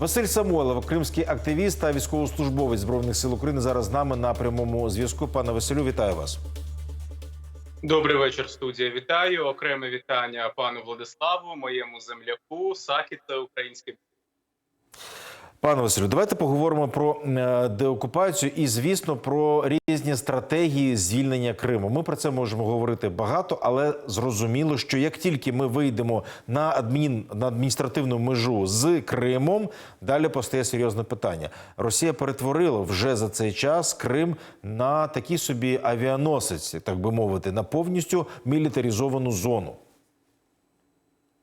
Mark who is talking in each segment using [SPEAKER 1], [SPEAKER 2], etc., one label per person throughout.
[SPEAKER 1] Василь Самойлов, кримський активіст та військовослужбовець збройних сил України, зараз з нами на прямому зв'язку. Пане Василю, вітаю вас.
[SPEAKER 2] Добрий вечір, студія. Вітаю. Окреме вітання пану Владиславу, моєму земляку, Сахі та українським.
[SPEAKER 1] Пане Василю, давайте поговоримо про е, деокупацію і, звісно, про різні стратегії звільнення Криму. Ми про це можемо говорити багато, але зрозуміло, що як тільки ми вийдемо на адмін на адміністративну межу з Кримом, далі постає серйозне питання. Росія перетворила вже за цей час Крим на такий собі авіаносець, так би мовити, на повністю мілітаризовану зону.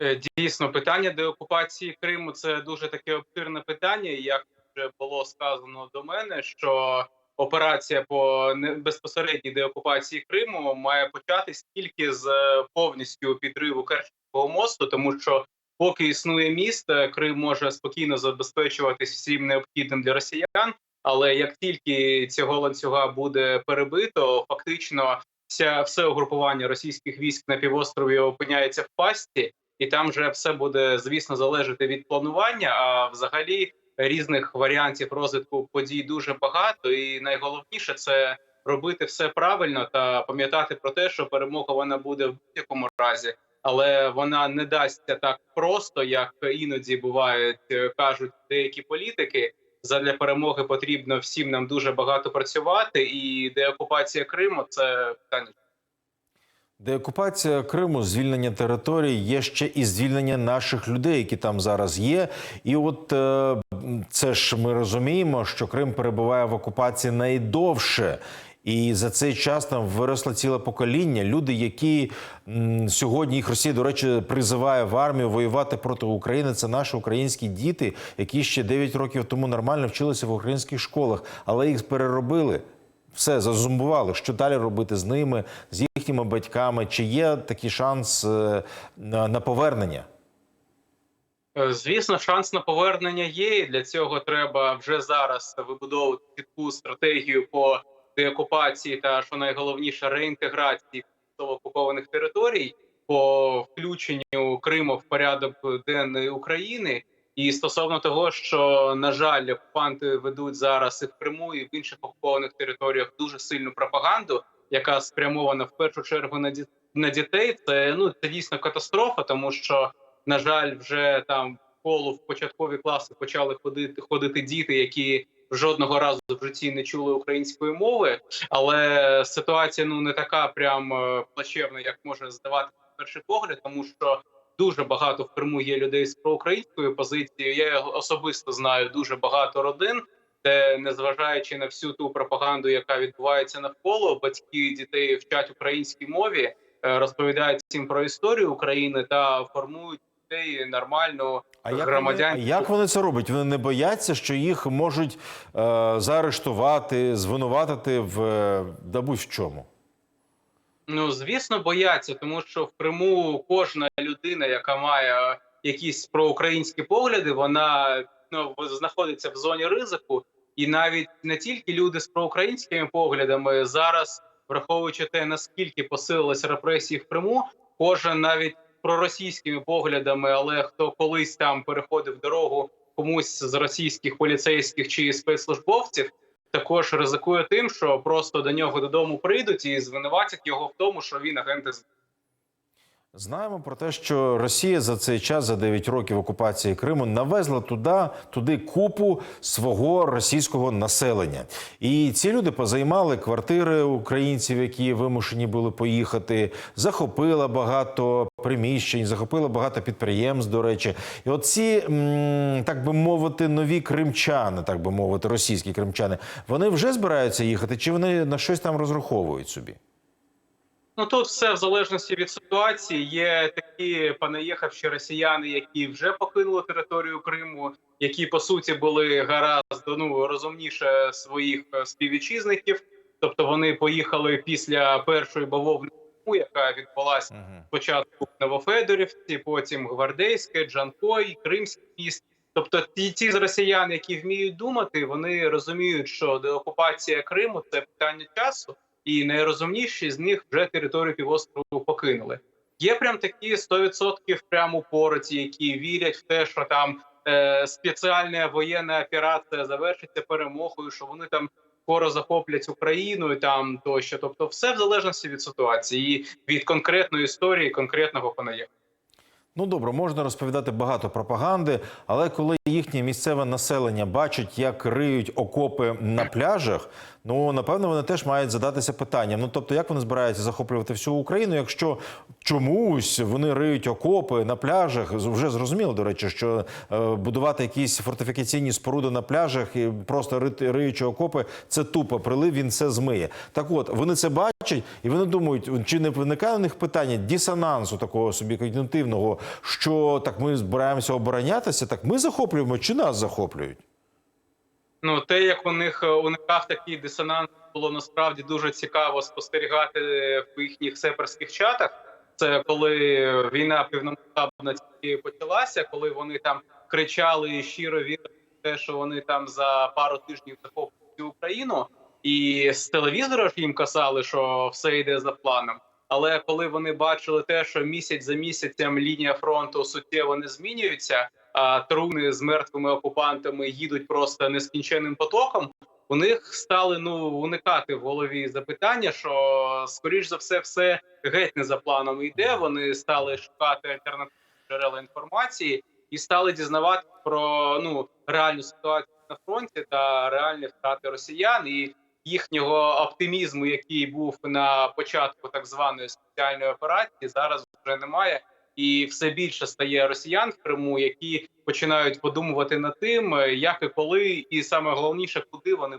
[SPEAKER 2] Е, Дійсно, питання деокупації Криму це дуже таке обширне питання. Як вже було сказано до мене, що операція по безпосередній деокупації Криму має початись тільки з е, повністю підриву Керченського мосту, тому що поки існує міст, е, Крим може спокійно забезпечуватись всім необхідним для росіян. Але як тільки цього ланцюга буде перебито, фактично вся все угрупування російських військ на півострові опиняється в пасті, і там вже все буде, звісно, залежати від планування. А взагалі різних варіантів розвитку подій дуже багато, і найголовніше це робити все правильно та пам'ятати про те, що перемога вона буде в будь-якому разі, але вона не дасться так просто, як іноді бувають, е, кажуть деякі політики. Задля перемоги потрібно всім нам дуже багато працювати, і деокупація Криму це питання.
[SPEAKER 1] Деокупація Криму, звільнення територій є ще і звільнення наших людей, які там зараз є. І от е, це ж ми розуміємо, що Крим перебуває в окупації найдовше. І за цей час там виросло ціле покоління. Люди, які сьогодні їх Росія, до речі, призиває в армію воювати проти України. Це наші українські діти, які ще 9 років тому нормально вчилися в українських школах, але їх переробили. Все зазумбували. Що далі робити з ними, їхніми батьками? Чи є такий шанс е, на повернення?
[SPEAKER 2] Е, Звісно, шанс на повернення є. і Для цього треба вже зараз вибудовувати чітку стратегію по деокупації та що найголовніше реінтеграції окупованих територій по включенню Криму в порядок денний України. І стосовно того, що на жаль, окупанти ведуть зараз і в Криму, і в інших окупованих територіях дуже сильну пропаганду, яка спрямована в першу чергу на на дітей. Це ну це дійсно катастрофа, тому що на жаль, вже там в школу в початкові класи почали ходити ходити діти, які жодного разу в житті не чули української мови. Але ситуація ну не така прям е, плачевна, як може здавати перший погляд, тому що дуже багато в Криму є людей з проукраїнською позицією. Я особисто знаю дуже багато родин. Де незважаючи на всю ту пропаганду, яка відбувається навколо, батьки дітей вчать українській мові, е, розповідають всім про історію України та формують дітей нормальну
[SPEAKER 1] А як, вони, як вони це роблять? Вони не бояться, що їх можуть е, заарештувати, звинуватити в е, да будь чому?
[SPEAKER 2] Ну звісно, бояться, тому що в Криму кожна людина, яка має якісь проукраїнські погляди, вона ну знаходиться в зоні ризику, і навіть не тільки люди з проукраїнськими поглядами зараз, враховуючи те, наскільки посилилися репресії в Криму, кожен навіть проросійськими поглядами, але хто колись там переходив дорогу комусь з російських поліцейських чи спецслужбовців. Також ризикує тим, що просто до нього додому прийдуть і звинуватять його в тому, що він агент СБУ.
[SPEAKER 1] Знаємо про те, що Росія за цей час, за 9 років окупації Криму, навезла туди, туди купу свого російського населення. І ці люди позаймали квартири українців, які вимушені були поїхати, захопила багато приміщень, захопила багато підприємств. До речі, і оці, так би мовити, нові кримчани, так би мовити, російські кримчани, вони вже збираються їхати, чи вони на щось там розраховують собі?
[SPEAKER 2] Ну тут все в залежності від ситуації. Є такі понаїхавші росіяни, які вже покинули територію Криму, які по суті були гаразд ну розумніше своїх е, співвітчизників. Тобто вони поїхали після першої бавовни, яка відбулася спочатку в Новофедорівці, потім Гвардейське, Джанкой, Кримський міст. Тобто, ті, ті з росіян, які вміють думати, вони розуміють, що деокупація Криму це питання часу, і найрозумніші з них вже територію півострову покинули. Є прям такі 100% прямо упороті, які вірять в те, що там е, спеціальна воєнна операція завершиться перемогою, що вони там скоро захоплять Україну і там тощо. Тобто, все в залежності від ситуації від конкретної історії, конкретного понаєму.
[SPEAKER 1] Ну добре, можна розповідати багато пропаганди, але коли їхнє місцеве населення бачить, як риють окопи на пляжах, ну напевно вони теж мають задатися питанням. Ну тобто, як вони збираються захоплювати всю Україну, якщо чомусь вони риють окопи на пляжах, вже зрозуміло, до речі, що е, будувати якісь фортифікаційні споруди на пляжах і просто рити, риючи окопи, це тупо прилив, він все змиє. Так от вони це бачать, і вони думають, чи не виникає у них питання дисонансу такого собі когнітивного, що так ми збираємося оборонятися, так ми захоплюємо чи нас захоплюють?
[SPEAKER 2] Ну, те, як у них е, уникав такий дисонанс, було насправді дуже цікаво спостерігати в їхніх сеперських чатах. Це коли війна півномасштабна почалася, коли вони там кричали і щиро вірили в те, що вони там за пару тижнів захоплять всю Україну, і з телевізора ж їм казали, що все йде за планом. Але коли вони бачили те, що місяць за місяцем лінія фронту суттєво не змінюється, а труни з мертвими окупантами їдуть просто нескінченним потоком. У них стали ну уникати в голові запитання, що скоріш за все, все геть не за планом йде. Вони стали шукати альтернативні джерела інформації і стали дізнавати про ну реальну ситуацію на фронті та реальні втрати росіян і їхнього оптимізму, який був на початку так званої спеціальної операції, зараз вже немає. І все більше стає росіян в Криму, які починають подумувати над тим, як і коли, і саме головніше, куди вони.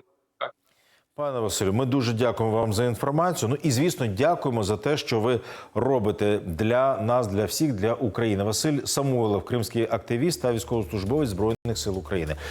[SPEAKER 1] Пане Василю, ми дуже дякуємо вам за інформацію. Ну і звісно, дякуємо за те, що ви робите для нас, для всіх, для України. Василь Самойлов, кримський активіст та військовослужбовець збройних сил України.